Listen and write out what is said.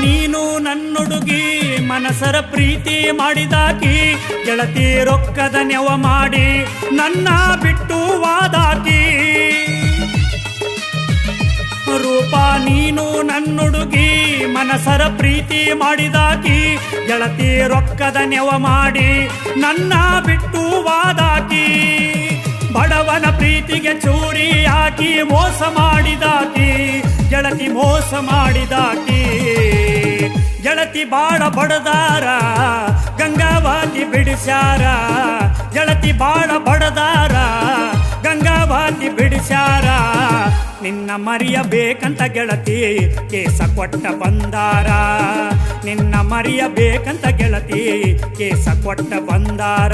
ನೀನು ನನ್ನೊಡುಗಿ ಮನಸರ ಪ್ರೀತಿ ಮಾಡಿದಾಕಿ, ಗೆಳತಿ ರೊಕ್ಕದ ನೆವ ಮಾಡಿ ನನ್ನ ಬಿಟ್ಟು ವಾದಾಕಿ. ರೂಪ ನೀನು ನನ್ನೊಡುಗಿ ಮನಸರ ಪ್ರೀತಿ ಮಾಡಿದಾಕಿ, ಗೆಳತಿ ರೊಕ್ಕದ ನೆವ ಮಾಡಿ ನನ್ನ ಬಿಟ್ಟು ವಾದಾಕಿ. ಬಡವನ ಪ್ರೀತಿಗೆ ಚೂರಿ ಹಾಕಿ ಮೋಸ ಗೆಳತಿ ಮೋಸ ಮಾಡಿದಾಕಿ. ಗೆಳತಿ ಬಾಳ ಬಡದಾರ, ಗಂಗಾವಾತಿ ಬಿಡಿಸ್ಯಾರ. ಗೆಳತಿ ಬಾಳ ಬಡದಾರ, ಗಂಗಾವಾತಿ ಬಿಡಿಸ್ಯಾರ. ನಿನ್ನ ಮರೆಯಬೇಕಂತ ಗೆಳತಿ ಕೇಸ ಕೊಟ್ಟ ಬಂದಾರ. ನಿನ್ನ ಮರೆಯಬೇಕಂತ ಗೆಳತಿ ಕೇಸ ಕೊಟ್ಟ ಬಂದಾರ.